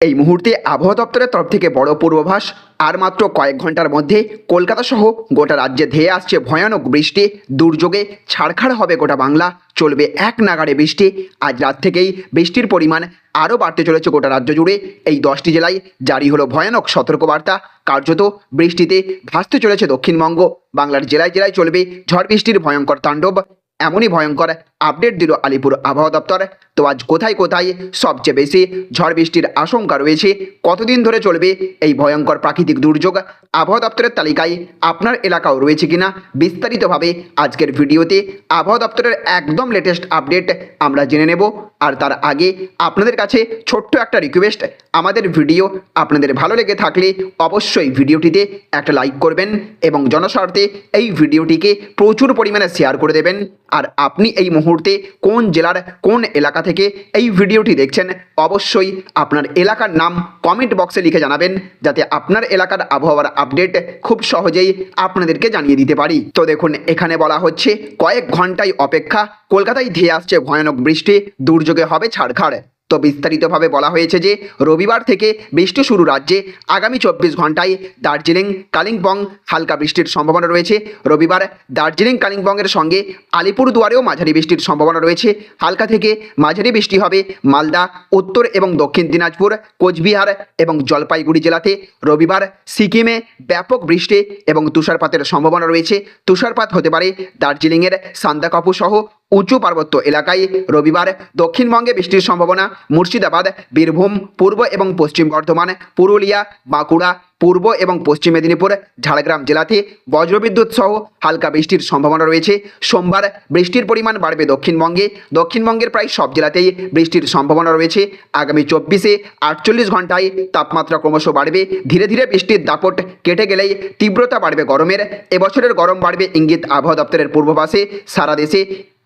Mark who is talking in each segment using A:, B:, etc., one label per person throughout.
A: এই মুহূর্তে আবহাওয়া দপ্তরের তরফ থেকে বড় পূর্বাভাস, আর মাত্র কয়েক ঘণ্টার মধ্যে কলকাতা সহ গোটা রাজ্যে ধেয়ে আসছে ভয়ানক বৃষ্টি। দুর্যোগে ছাড়খাড় হবে গোটা বাংলা, চলবে এক নাগাড়ে বৃষ্টি। আজ রাত থেকেই বৃষ্টির পরিমাণ আরও বাড়তে চলেছে গোটা রাজ্য জুড়ে। এই দশটি জেলায় জারি হলো ভয়ানক সতর্কবার্তা। কার্যত বৃষ্টিতে ভাসতে চলেছে দক্ষিণবঙ্গ। বাংলার জেলায় জেলায় চলবে ঝড় বৃষ্টির ভয়ঙ্কর তাণ্ডব। এমনই ভয়ঙ্কর আপডেট দিল আলিপুর আবহাওয়া দপ্তর। তো আজ কোথায় কোথায় সবচেয়ে বেশি ঝড় বৃষ্টির আশঙ্কা রয়েছে, কতদিন ধরে চলবে এই ভয়ঙ্কর প্রাকৃতিক দুর্যোগ? আবহাওয়া দপ্তরের তালিকায় আপনার এলাকাও রয়েছে কিনা বিস্তারিতভাবে আজকের ভিডিওতে আবহাওয়া দপ্তরের একদম লেটেস্ট আপডেট আমরা জেনে নেব। আর তার আগে আপনাদের কাছে ছোট্ট একটা রিকোয়েস্ট আমাদের ভিডিও আপনাদের ভালো লেগে থাকলে অবশ্যই ভিডিওটিতে একটা লাইক করবেন এবং জনস্বার্থে এই ভিডিওটিকে প্রচুর পরিমাণে শেয়ার করে দেবেন। আর আপনি এই মুহূর্তে কোন জেলার কোন এলাকা থেকে এই ভিডিওটি দেখছেন, অবশ্যই আপনার এলাকার নাম কমেন্ট বক্সে লিখে জানাবেন, যাতে আপনার এলাকার আবহাওয়ার আপডেট খুব সহজেই আপনাদেরকে জানিয়ে দিতে পারি। তো দেখুন, এখানে বলা হচ্ছে, কয়েক ঘন্টায় অপেক্ষা, কলকাতায় ধেয়ে আসছে ভয়ানক বৃষ্টি, দুর্যোগে হবে ছাড়খাড়। তো বিস্তারিতভাবে বলা হয়েছে যে, রবিবার থেকে বৃষ্টি শুরু রাজ্যে আগামী চব্বিশ ঘন্টায় দার্জিলিং, কালিম্পং হালকা বৃষ্টির সম্ভাবনা রয়েছে। রবিবার দার্জিলিং, কালিম্পংয়ের সঙ্গে আলিপুরদুয়ারেও মাঝারি বৃষ্টির সম্ভাবনা রয়েছে। হালকা থেকে মাঝারি বৃষ্টি হবে মালদা, উত্তর এবং দক্ষিণ দিনাজপুর, কোচবিহার এবং জলপাইগুড়ি জেলাতে। রবিবার সিকিমে ব্যাপক বৃষ্টি এবং তুষারপাতের সম্ভাবনা রয়েছে। তুষারপাত হতে পারে দার্জিলিংয়ের সান্দাকাপু সহ উঁচু পার্বত্য এলাকায় রবিবার দক্ষিণবঙ্গে বৃষ্টির সম্ভাবনা, মুর্শিদাবাদ, বীরভূম, পূর্ব এবং পশ্চিম বর্ধমান, পুরুলিয়া, বাঁকুড়া, পূর্ব এবং পশ্চিম মেদিনীপুর, ঝাড়গ্রাম জেলাতে বজ্রবিদ্যুৎ সহ হালকা বৃষ্টির সম্ভাবনা রয়েছে। সোমবার বৃষ্টির পরিমাণ বাড়বে দক্ষিণবঙ্গে। দক্ষিণবঙ্গের প্রায় সব জেলাতেই বৃষ্টির সম্ভাবনা রয়েছে। আগামী চব্বিশে আটচল্লিশ ঘন্টায় তাপমাত্রা ক্রমশ বাড়বে। ধীরে ধীরে বৃষ্টির দাপট কেটে গেলেই তীব্রতা বাড়বে গরমের। এবছরের গরম বাড়বে ইঙ্গিত আবহাওয়া দপ্তরের পূর্বাভাসে সারা দেশে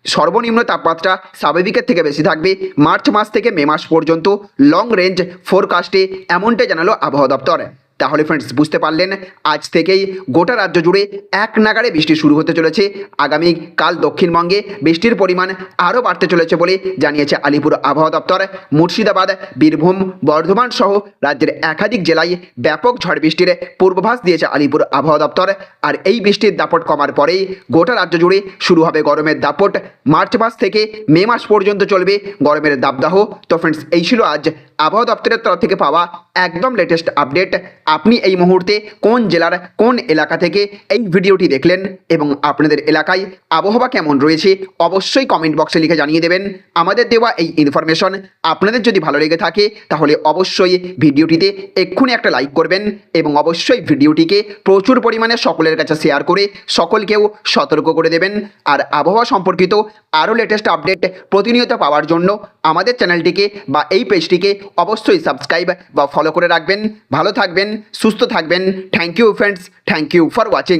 A: সর্বনিম্ন তাপমাত্রা স্বাভাবিকের থেকে বেশি থাকবে। মার্চ মাস থেকে মে মাস পর্যন্ত লং রেঞ্জ ফোরকাস্টে এমনটাই জানালো আবহাওয়া দপ্তর। তাহলে ফ্রেন্ডস বুঝতে পারলেন, আজ থেকেই গোটা রাজ্য জুড়ে এক নাগাড়ে বৃষ্টি শুরু হতে চলেছে। আগামী কাল দক্ষিণবঙ্গে বৃষ্টির পরিমাণ আরও বাড়তে চলেছে বলে জানিয়েছে আলিপুর আবহাওয়া দপ্তর। মুর্শিদাবাদ, বীরভূম, বর্ধমান সহ রাজ্যের একাধিক জেলায় ব্যাপক ঝড় বৃষ্টির পূর্বাভাস দিয়েছে আলিপুর আবহাওয়া দপ্তর। আর এই বৃষ্টির দাপট কমার পরেই গোটা রাজ্য জুড়ে শুরু হবে গরমের দাপট। মার্চ মাস থেকে মে মাস পর্যন্ত চলবে গরমের দাবদাহ তো ফ্রেন্ডস এই ছিল আজ আবহাওয়া দপ্তরের তরফ থেকে পাওয়া একদম লেটেস্ট আপডেট আপনি এই মুহূর্তে কোন জেলার কোন এলাকা থেকে এই ভিডিওটি দেখলেন এবং আপনাদের এলাকায় আবহাওয়া কেমন রয়েছে অবশ্যই কমেন্ট বক্সে লিখে জানিয়ে দেবেন। আমাদের দেওয়া এই ইনফরমেশন আপনাদের যদি ভালো লেগে থাকে তাহলে অবশ্যই ভিডিওটিতে এক্ষুনি একটা লাইক করবেন এবং অবশ্যই ভিডিওটিকে প্রচুর পরিমাণে সকলের কাছে শেয়ার করে সকলকেও সতর্ক করে দেবেন। আর আবহাওয়া সম্পর্কিত আরও লেটেস্ট আপডেট প্রতিনিয়ত পাওয়ার জন্য আমাদের চ্যানেলটিকে বা এই পেজটিকে অবশ্যই সাবস্ক্রাইব বা ফলো করে রাখবেন। ভালো থাকবেন সুস্থ থাকবেন। Thank you friends thank you for watching